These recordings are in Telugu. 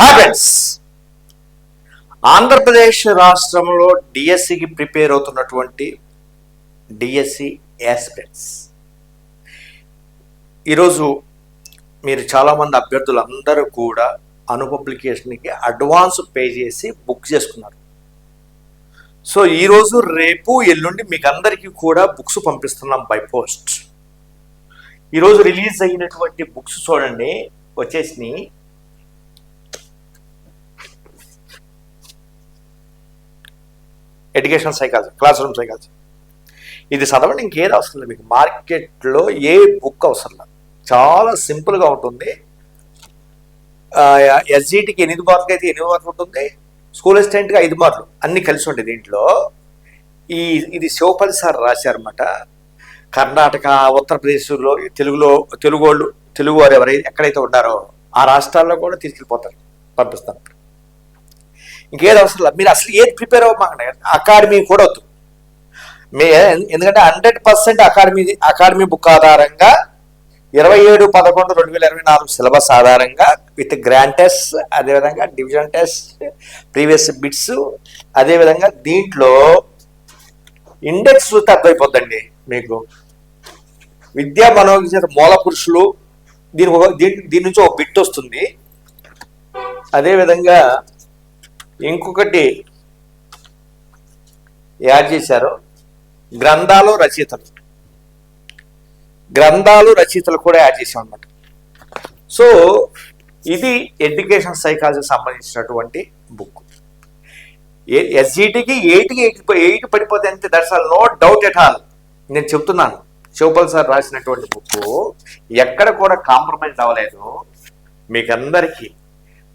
హ్యాపెన్స్ ఆంధ్రప్రదేశ్ రాష్ట్రంలో డిఎస్సికి ప్రిపేర్ అవుతున్నటువంటి డిఎస్సి యాస్పిరెంట్స్ ఈరోజు మీరు చాలామంది అభ్యర్థులు అందరూ కూడా అను పబ్లికేషన్కి అడ్వాన్స్ పే చేసి బుక్ చేసుకున్నారు. సో ఈరోజు రేపు ఎల్లుండి మీకు అందరికీ కూడా బుక్స్ పంపిస్తున్నాం బై పోస్ట్. ఈరోజు రిలీజ్ అయినటువంటి బుక్స్ చూడండి వచ్చేసి education psychology class room psychology ఇది చదవండి ఇంకేది అవసరం లేదు మీకు. మార్కెట్లో ఏ బుక్ అవసరం లేదు. చాలా సింపుల్గా ఉంటుంది. ఎస్జీటీకి ఎనిమిది మార్కులు అయితే ఎనిమిది మార్కులు ఉంటుంది. స్కూల్ అసిస్టెంట్గా ఐదు మార్కులు. అన్నీ కలిసి ఉంటాయి దీంట్లో. ఈ ఇది శివపల్లి సార్ రాశారన్నమాట. కర్ణాటక ఉత్తరప్రదేశ్లో తెలుగులో తెలుగు వాళ్ళు తెలుగు వారు ఎవరైతే ఎక్కడైతే ఉన్నారో ఆ రాష్ట్రాల్లో కూడా తీసుకెళ్ళిపోతారు పంపిస్తాను ఇంకేది అవసరం లేదు. మీరు అసలు ఏది ప్రిపేర్ అవ్వమాకండి అకాడమీ కూడా వద్దు. మే ఎందుకంటే hundred percent academy academy book ఆధారంగా ఇరవై ఏడు పదకొండు రెండు వేల ఇరవై నాలుగు సిలబస్ ఆధారంగా విత్ గ్రాండ్ టెస్ట్ అదేవిధంగా డివిజన్ టెస్ట్ ప్రీవియస్ బిట్స్ అదేవిధంగా దీంట్లో ఇండెక్స్ చూస్తే మీకు. విద్యా మనోజ్ఞత మూల పురుషులు దీని దీని దీని నుంచి ఒక బిట్ వస్తుంది. అదేవిధంగా ఇంకొకటి యాడ్ చేశారు. గ్రంథాలు రచయితలు. గ్రంథాలు రచయితలు కూడా యాడ్ చేసాం అనమాట సో ఇది ఎడ్యుకేషన్ సైకాలజీకి సంబంధించినటువంటి బుక్. ఎస్జిటికి ఎయిట్కి ఎయిట్ ఎయిట్ పడిపోతే అంతే that's all no doubt at all నేను చెప్తున్నాను. శివపల్ సార్ రాసినటువంటి బుక్ ఎక్కడ కూడా కాంప్రమైజ్ అవ్వలేదు. మీకు అందరికీ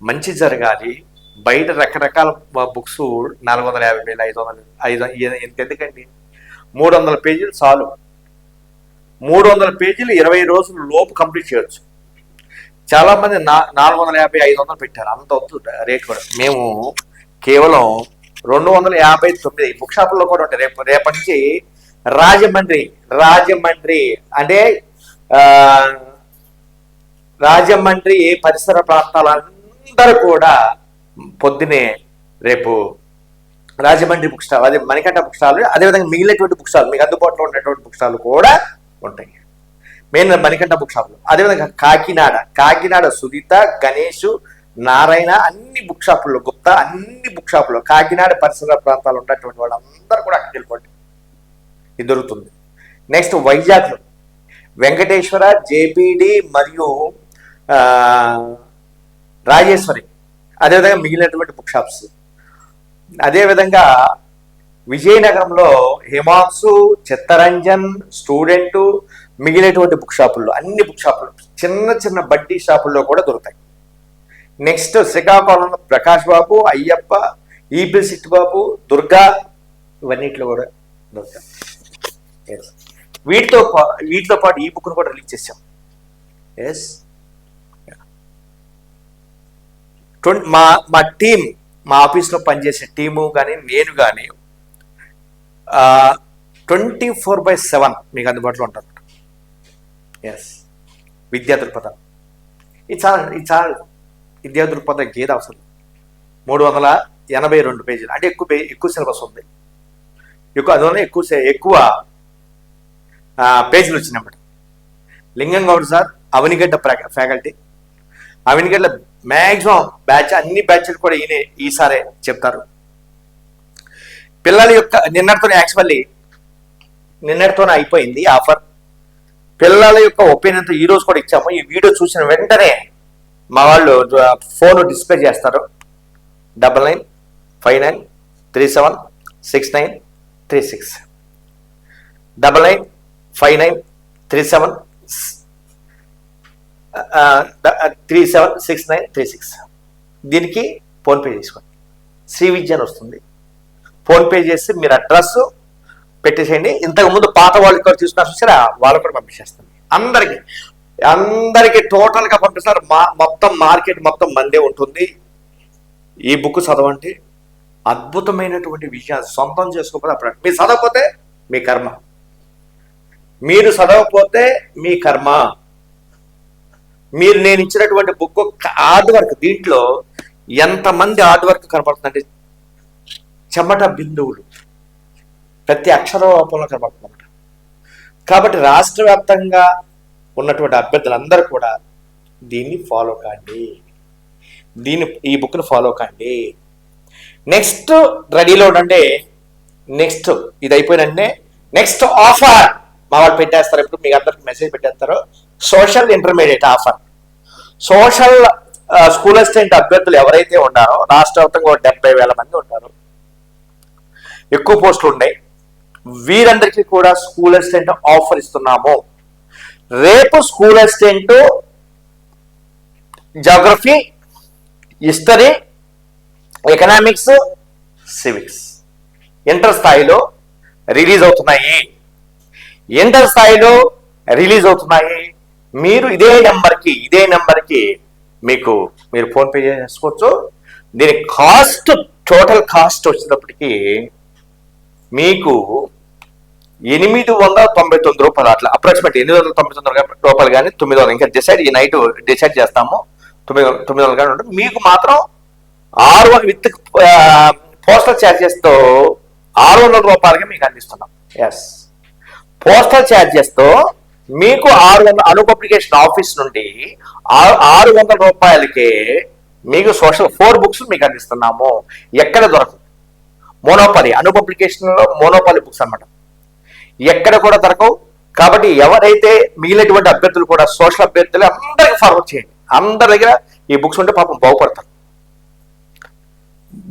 మంచి జరగాలి. బయట రకరకాల బుక్స్ నాలుగు వందల యాభై వేలు ఐదు వందలు ఐదు ఎందుకండి? మూడు వందల పేజీలు చాలు. మూడు వందల పేజీలు ఇరవై రోజుల లోపు కంప్లీట్ చేయొచ్చు. చాలామంది నా నాలుగు వందల యాభై ఐదు వందలు పెట్టారు. అంత అవుతుంది రేట్ కూడా. మేము కేవలం రెండు వందల యాభై తొమ్మిది బుక్ షాపుల్లో కూడా ఉంటాయి. రేపు రేపటి నుంచి రాజమండ్రి రాజమండ్రి అంటే రాజమండ్రి పరిసర ప్రాంతాలందరూ కూడా పొద్దునే రేపు రాజమండ్రి బుక్ స్టాల్ అదే మణికంఠ బుక్ స్టాల్ అదేవిధంగా మిగిలినటువంటి బుక్ స్టాల్ మీకు అందుబాటులో ఉన్నటువంటి బుక్ స్టాల్ కూడా ఉంటాయి. మెయిన్ మణికంఠ బుక్ షాప్లో అదేవిధంగా కాకినాడ కాకినాడ సునీత గణేష్ నారాయణ అన్ని బుక్ షాపుల్లో గుప్తా అన్ని బుక్ షాపుల్లో కాకినాడ పరిసర ప్రాంతాలు ఉన్నటువంటి వాళ్ళందరూ కూడా అక్కడికి వెళ్ళిపోండి. ఇది దొరుకుతుంది. నెక్స్ట్ వైజాగ్లో వెంకటేశ్వర జేపీడి మరియు రాజేశ్వరి అదేవిధంగా మిగిలినటువంటి బుక్ షాప్స్ అదేవిధంగా విజయనగరంలో హిమాంశు చిత్తరంజన్ స్టూడెంట్ మిగిలినటువంటి బుక్ షాపుల్లో అన్ని బుక్ షాపులు చిన్న చిన్న బడ్డీ షాపుల్లో కూడా దొరుకుతాయి. నెక్స్ట్ శ్రీకాకుళంలో ప్రకాష్ బాబు అయ్యప్ప ఈపీ సిట్ బాబు దుర్గా ఇవన్నిట్లో కూడా దొరుకుతాయి. వీటితో పా- వీటితో పాటు ఈ బుక్ను కూడా రిలీజ్ చేసాం ఎస్ ట్వంటీ మా మా టీం మా ఆఫీస్లో పనిచేసే టీము కానీ నేను కానీ ట్వంటీ ఫోర్ బై సెవెన్ మీకు అందుబాటులో ఉంటుంది ఎస్ విద్యా దృక్పథం. ఇది చాలా ఇది చాలా విద్యా దృక్పథం గీత అవసరం. మూడు వందల ఎనభై రెండు పేజీలు. అంటే ఎక్కువ ఎక్కువ సిలబస్ ఉంది. ఎక్కువ అందువల్ల ఎక్కువ సే- ఎక్కువ పేజీలు వచ్చినప్పుడు Lingam Goud sir Avanigadda faculty. Avanigadda maximum batch అన్ని బ్యాచ్లు కూడా ఈయన ఈసారే చెప్తారు. పిల్లల యొక్క నిన్నటితోనే యాక్చువల్లీ నిన్నటితోనే అయిపోయింది ఆఫర్. పిల్లల యొక్క ఒపీనియన్తో ఈ రోజు కూడా ఇచ్చాము. ఈ వీడియో చూసిన వెంటనే మా వాళ్ళు ఫోన్ డిస్ప్లే చేస్తారు. Double nine five nine three seven six nine three six. Double nine five nine three seven three seven six nine three six. దీనికి ఫోన్పే చేసుకోండి. శ్రీ విద్య అని వస్తుంది. ఫోన్పే చేసి మీరు అడ్రస్ పెట్టేసేయండి. ఇంతకుముందు పాత వాళ్ళు ఇక్కడ తీసుకున్నారు చూసారా? వాళ్ళు కూడా పంపించేస్తుంది అందరికీ అందరికీ టోటల్గా పంపిస్తారు మా మొత్తం మార్కెట్ మొత్తం మందే ఉంటుంది. ఈ బుక్ చదవండి. అద్భుతమైనటువంటి విషయాలు సొంతం చేసుకోకపోతే అప్పుడు మీరు చదవకపోతే మీ కర్మ. మీరు చదవకపోతే మీ కర్మ. మీరు నేను ఇచ్చినటువంటి బుక్ హార్డ్ వర్క్ దీంట్లో ఎంతమంది హార్డ్ వర్క్ కనపడుతుందంటే చెమట బిందువులు. ప్రతి అక్షర రూపంలో కాబట్టి రాష్ట్ర వ్యాప్తంగా ఉన్నటువంటి అభ్యర్థులందరూ కూడా దీన్ని ఫాలో కాండి. దీన్ని ఈ బుక్ని ఫాలో కాండి. నెక్స్ట్ రెడీలో ఉండండి. నెక్స్ట్ ఇది అయిపోయినంటే నెక్స్ట్ ఆఫర్ మా వాళ్ళు పెట్టేస్తారు. ఇప్పుడు మీకు అందరికి మెసేజ్ పెట్టేస్తారు. Social intermediate offer social school assistant అభ్యర్థులు ఎవరైతే ఉన్నారో రాష్ట్ర వ్యాప్తంగా ఒక డెబ్బై వేల మంది ఉంటారు. ఎక్కువ పోస్టులు ఉన్నాయి. వీరందరికీ కూడా స్కూల్ అసిస్టెంట్ ఆఫర్ ఇస్తున్నాము. రేపు school assistant geography history economics civics. Inter స్థాయిలో రిలీజ్ అవుతున్నాయి. ఇంటర్ స్థాయిలో రిలీజ్ అవుతున్నాయి. మీరు ఇదే నెంబర్కి ఇదే నెంబర్కి మీకు మీరు ఫోన్పే చేసుకోవచ్చు. దీని కాస్ట్ టోటల్ కాస్ట్ వచ్చేటప్పటికి మీకు ఎనిమిది వందల తొంభై తొమ్మిది రూపాయలు అట్లా అప్రాక్సిమేట్ ఎనిమిది వందల తొంభై తొమ్మిది రూపాయలు కానీ తొమ్మిది వందలు. ఇంకా డిసైడ్ ఈ నైట్ డిసైడ్ చేస్తాము. తొమ్మిది తొమ్మిది వందలు కానీ ఉంటుంది. మీకు మాత్రం ఆరు వందల విత్ పోస్టల్ ఛార్జెస్తో ఆరు వందల రూపాయలకి మీకు అందిస్తున్నాం. ఎస్ పోస్టల్ ఛార్జెస్తో మీకు ఆరు వందల అను పబ్లికేషన్ ఆఫీస్ నుండి ఆరు ఆరు వందల రూపాయలకే మీకు సోషల్ ఫోర్ బుక్స్ మీకు అందిస్తున్నాము. ఎక్కడ దొరకదు మోనోపాలి అను పబ్లికేషన్లో బుక్స్ అన్నమాట. ఎక్కడ కూడా దొరకవు. కాబట్టి ఎవరైతే మిగిలినటువంటి అభ్యర్థులు కూడా సోషల్ అభ్యర్థులు అందరికీ ఫార్వర్డ్ చేయండి. అందరి దగ్గర ఈ బుక్స్ ఉంటే పాపం బాగుపడతారు.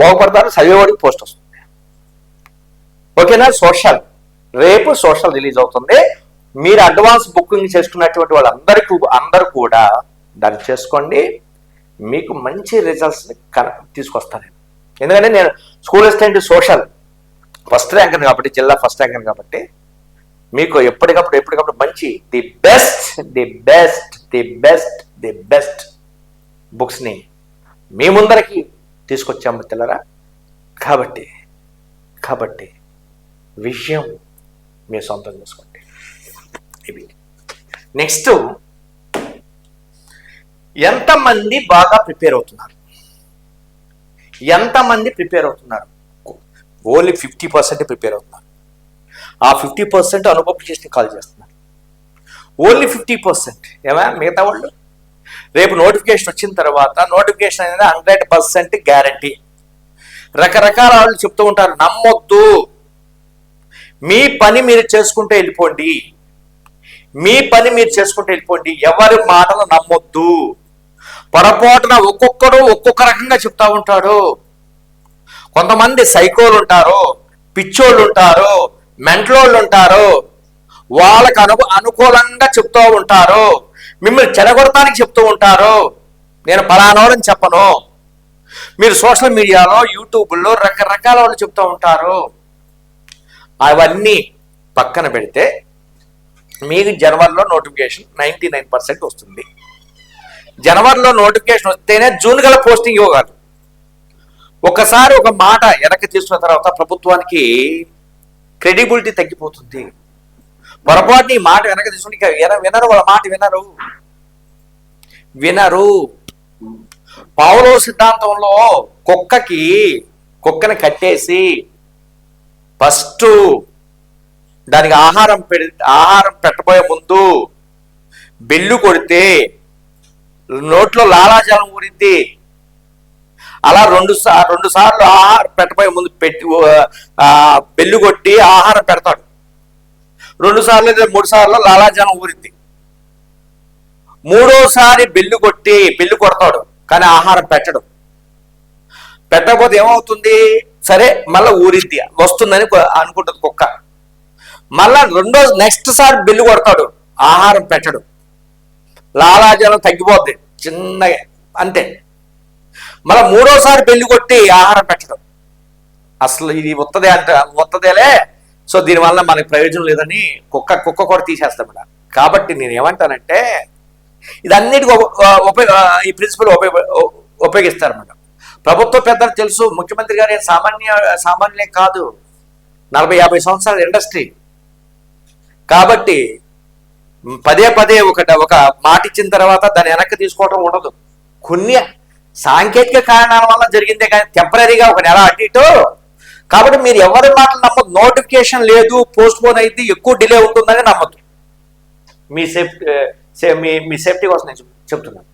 బాగుపడతారు చదివేవాడికి పోస్ట్ వస్తుంది. ఓకేనా? సోషల్ రేపు సోషల్ రిలీజ్ అవుతుంది. మీరు అడ్వాన్స్ బుకింగ్ చేసుకున్నటువంటి వాళ్ళందరికీ అందరూ కూడా దాన్ని చేసుకోండి. మీకు మంచి రిజల్ట్స్ తీసుకొస్తాను నేను. ఎందుకంటే నేను school assistant social first rank కాబట్టి జిల్లా ఫస్ట్ ర్యాంక్ కాబట్టి మీకు ఎప్పటికప్పుడు ఎప్పటికప్పుడు మంచి the best the best the best the best బుక్స్ని మీ ముందరికి తీసుకొచ్చాము తెల్లరా కాబట్టి కాబట్టి విషయం మీ సొంతం చేసుకోండి. ఇవి. నెక్స్ట్ ఎంతమంది బాగా ప్రిపేర్ అవుతున్నారు? ఎంతమంది ప్రిపేర్ అవుతున్నారు? ఓన్లీ ఫిఫ్టీ పర్సెంట్ ప్రిపేర్ అవుతున్నారు. ఆ ఫిఫ్టీ పర్సెంట్ అనుపబ్లికేషన్ కాల్ చేస్తున్నారు. Only fifty percent. ఏమా? మిగతా వాళ్ళు? రేపు నోటిఫికేషన్ వచ్చిన తర్వాత నోటిఫికేషన్ అనేది హండ్రెడ్ పర్సెంట్ గ్యారంటీ. రకరకాల వాళ్ళు చెప్తూ ఉంటారు నమ్మొద్దు. మీ పని మీరు చేసుకుంటే వెళ్ళిపోండి. మీ పని మీరు చేసుకుంటే వెళ్ళిపోండి. ఎవరి మాటలు నమ్మొద్దు. పొరపాటున ఒక్కొక్కరు ఒక్కొక్క రకంగా చెప్తా ఉంటాడు. కొంతమంది సైకోలు ఉంటారు పిచ్చోళ్ళు ఉంటారు మెంటలోళ్ళు ఉంటారు. వాళ్ళకు అను అనుకూలంగా చెప్తూ ఉంటారు. మిమ్మల్ని చెడగొడటానికి చెప్తూ ఉంటారు. నేను పలానోడని చెప్పను. మీరు సోషల్ మీడియాలో యూట్యూబ్లో రకరకాల వాళ్ళు చెప్తూ ఉంటారు. అవన్నీ పక్కన పెడితే మీకు జనవరిలో నోటిఫికేషన్ నైంటీ నైన్ పర్సెంట్ వస్తుంది. జనవరిలో నోటిఫికేషన్ వస్తేనే జూన్ గల పోస్టింగ్ ఇవ్వగలరు ఒకసారి ఒక మాట వెనక్కి తీసుకున్న తర్వాత ప్రభుత్వానికి క్రెడిబిలిటీ తగ్గిపోతుంది. పొరపాటుని మాట వెనక తీసుకుంటే ఇక విన వినరు వాళ్ళ మాట వినరు. వినరు. పావులో సిద్ధాంతంలో కుక్కకి కుక్కని కట్టేసి ఫస్ట్ దానికి ఆహారం పెడి ఆహారం పెట్టబోయే ముందు బెల్లు కొడితే నోట్లో లాలాజలం ఊరింది. అలా రెండు సార్ రెండు సార్లు ఆహారం పెట్టబోయే ముందు పెట్టి బెల్లు కొట్టి ఆహారం పెడతాడు. రెండు సార్లు లేదా మూడు సార్లు లాలాజలం ఊరింది. మూడోసారి బెల్లు కొట్టి బెల్లు కొడతాడు కానీ ఆహారం పెట్టడు. పెట్టకపోతే ఏమవుతుంది? సరే మళ్ళీ ఊరిద్ది వస్తుందని అనుకుంటుంది కుక్క. మళ్ళా రెండో నెక్స్ట్ సారి బిల్లు కొడతాడు. ఆహారం పెట్టడు. లాలాజలం తగ్గిపోద్ది. చిన్నగా. అంతే. మళ్ళా మూడోసారి బిల్లు కొట్టి ఆహారం పెట్టడం. అసలు ఇది ఉత్తదే అంట ఉత్తదేలే సో దీనివల్ల మనకి ప్రయోజనం లేదని కుక్క కుక్క కూడా తీసేస్తాం ఇలా కాబట్టి నేను ఏమంటానంటే ఇది అన్నిటికీ ఉపయోగ ఈ ప్రిన్సిపల్ ఉపయోగ ఉపయోగిస్తారు ప్రభుత్వ పెద్దలు తెలుసు ముఖ్యమంత్రి గారు సామాన్య సామాన్యం కాదు. నలభై యాభై సంవత్సరాల ఇండస్ట్రీ. కాబట్టి పదే పదే ఒక ఒక మాట ఇచ్చిన తర్వాత దాన్ని వెనక్కి తీసుకోవటం ఉండదు. కొన్ని సాంకేతిక కారణాల వల్ల జరిగిందే కానీ టెంపరీగా ఒక నెల అటు ఇటు. కాబట్టి మీరు ఎవరి మాటలు నమ్మదు నోటిఫికేషన్ లేదు పోస్ట్ పోన్ అయితే ఎక్కువ డిలే ఉంటుందని నమ్మద్దు. మీ సేఫ్టీ eh, మీ మీ సేఫ్టీ కోసం నేను చెప్తున్నాను.